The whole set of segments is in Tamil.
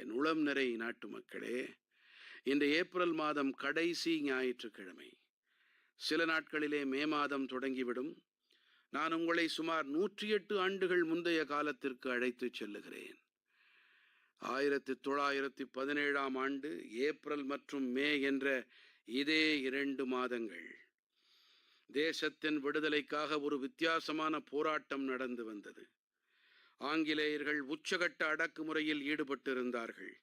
என் உளம் நிறை நாட்டு மக்களே இன்று ஏப்ரல் மாதம் கடைசி ஞாயிற்றுக்கிழமை. சில நாட்களிலே மே மாதம் தொடங்கிவிடும். நான் உங்களை சுமார் நூற்றி எட்டு ஆண்டுகள் முந்தைய காலத்திற்கு அழைத்துச் செல்லுகிறேன். ஆயிரத்தி தொள்ளாயிரத்தி பதினேழாம் ஆண்டு ஏப்ரல் மற்றும் மே என்ற இதே இரண்டு மாதங்கள். தேசத்தின் விடுதலைக்காக ஒரு வித்தியாசமான போராட்டம் நடந்து வந்தது. ஆங்கிலேயர்கள் உச்சகட்ட அடக்குமுறையில் ஈடுபட்டிருந்தார்கள்.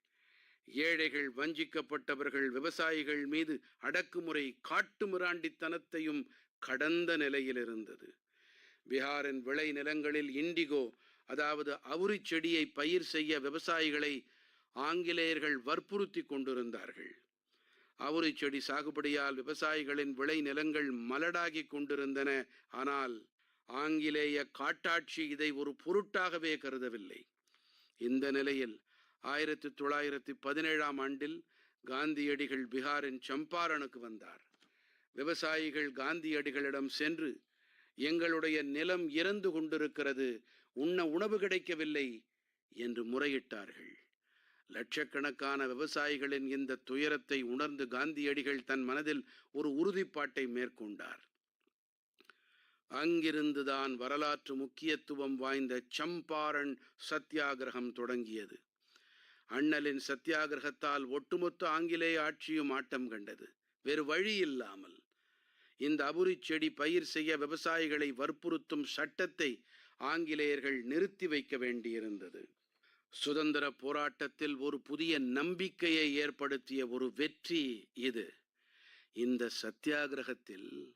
ஏழைகள் வஞ்சிக்கப்பட்டவர்கள் விவசாயிகள் மீது அடக்குமுறை காட்டுமிராண்டித்தனத்தையும் கடந்த நிலையில் இருந்தது பீகாரின் விளை நிலங்களில் இண்டிகோ அதாவது அவுரி செடியை பயிர் செய்ய விவசாயிகளை ஆங்கிலேயர்கள் வற்புறுத்தி கொண்டிருந்தார்கள். அவுரி செடி சாகுபடியால் விவசாயிகளின் விளை நிலங்கள் மலடாகி கொண்டிருந்தன. ஆனால் ஆங்கிலேய காட்டாட்சி இதை ஒரு பொருட்டாகவே கருதவில்லை. இந்த நிலையில் ஆயிரத்தி தொள்ளாயிரத்தி பதினேழாம் ஆண்டில் காந்தியடிகள் பீகாரின் சம்பாரனுக்கு வந்தார். விவசாயிகள் காந்தியடிகளிடம் சென்று எங்களுடைய நிலம் இறந்து கொண்டிருக்கிறது உண்ண உணவு கிடைக்கவில்லை என்று முறையிட்டார்கள். லட்சக்கணக்கான விவசாயிகளின் இந்த துயரத்தை உணர்ந்து காந்தியடிகள் தன் மனதில் ஒரு உறுதிப்பாட்டை மேற்கொண்டார். அங்கிருந்துதான் வரலாற்று முக்கியத்துவம் வாய்ந்த சம்பாரன் சத்தியாகிரகம் தொடங்கியது. அண்ணலின் சத்தியாகிரகத்தால் ஒட்டுமொத்த ஆங்கிலேய ஆட்சியும் ஆட்டம் கண்டது. வேறு வழி இல்லாமல். இந்த அபுரி செடி பயிர் செய்ய விவசாயிகளை வற்புறுத்தும் சட்டத்தை ஆங்கிலேயர்கள் நிறுத்தி வைக்க வேண்டியிருந்தது. சுதந்திர போராட்டத்தில் ஒரு புதிய நம்பிக்கையை ஏற்படுத்திய ஒரு வெற்றி இது. இந்த சத்தியாகிரகத்தில்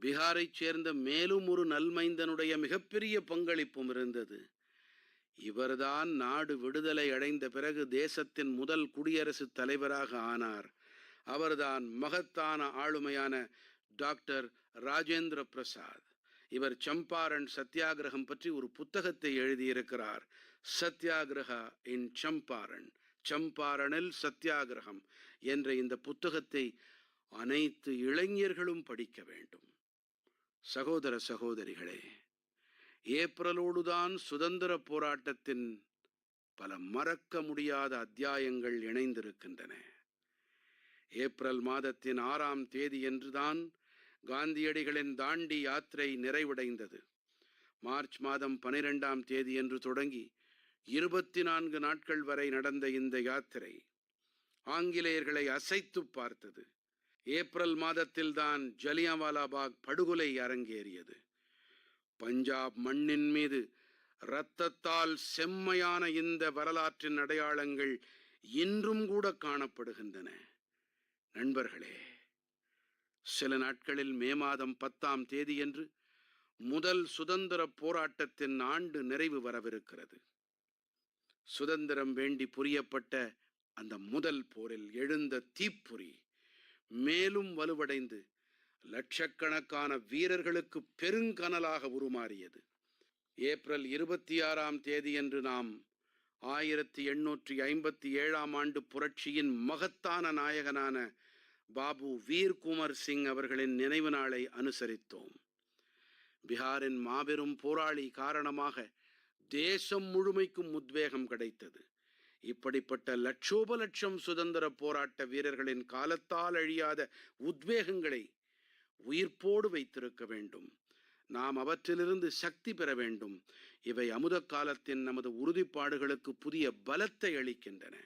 பீகாரைச் சேர்ந்த மேலும் ஒரு நல்மைந்தனுடைய மிகப்பெரிய பங்களிப்பும் இருந்தது. இவர்தான் நாடு விடுதலை அடைந்த பிறகு தேசத்தின் முதல் குடியரசுத் தலைவராக ஆனார். அவர்தான் மகத்தான ஆளுமையான டாக்டர் ராஜேந்திர பிரசாத். இவர் சம்பாரன் சத்தியாகிரகம் பற்றி ஒரு புத்தகத்தை எழுதியிருக்கிறார். சத்தியாகிரகா இன் சம்பாரன். சம்பாரனில் சத்தியாகிரகம் என்ற இந்த புத்தகத்தை அனைத்து இளைஞர்களும் படிக்க வேண்டும். சகோதர சகோதரிகளே ஏப்ரலோடுதான் சுதந்திர போராட்டத்தின் பல மறக்க முடியாத அத்தியாயங்கள் இணைந்திருக்கின்றன. ஏப்ரல் மாதத்தின் ஆறாம் தேதியன்றுதான் காந்தியடிகளின் தாண்டி யாத்திரை நிறைவடைந்தது. மார்ச் மாதம் பனிரெண்டாம் தேதியன்று தொடங்கி இருபத்தி நான்கு நாட்கள் வரை நடந்த இந்த யாத்திரை ஆங்கிலேயர்களை அசைத்து பார்த்தது. ஏப்ரல் மாதத்தில்தான் ஜலியாவாலாபாக் படுகொலை அரங்கேறியது. பஞ்சாப் மண்ணின் மீது இரத்தத்தால் செம்மையான இந்த வரலாற்றின் அடையாளங்கள் இன்றும் கூட காணப்படுகின்றன. நண்பர்களே சில நாட்களில் மே மாதம் பத்தாம் தேதியன்று முதல் சுதந்திர போராட்டத்தின் ஆண்டு நிறைவு வரவிருக்கிறது. சுதந்திரம் வேண்டி புரியப்பட்ட அந்த முதல் போரில் எழுந்த தீப்பொறி மேலும் வலுவடைந்து லட்சக்கணக்கான வீரர்களுக்கு பெருங்கனலாக உருமாறியது. ஏப்ரல் இருபத்தி ஆறாம் தேதியன்று நாம் ஆயிரத்தி எண்ணூற்றி ஐம்பத்தி ஏழாம் ஆண்டு புரட்சியின் மகத்தான நாயகனான பாபு வீர்குமர் சிங் அவர்களின் நினைவு நாளை அனுசரித்தோம். பீகாரின் மாபெரும் போராளி காரணமாக தேசம் முழுமைக்கும் உத்வேகம் கிடைத்தது. இப்படிப்பட்ட லட்சோப லட்சம் சுதந்திர போராட்ட வீரர்களின் காலத்தால் அழியாத உத்வேகங்களை உயிர்ப்போடு வைத்திருக்க வேண்டும். நாம் அவற்றிலிருந்து சக்தி பெற வேண்டும். இவை அமுத காலத்தின் நமது உறுதிப்பாடுகளுக்கு புதிய பலத்தை அளிக்கின்றன.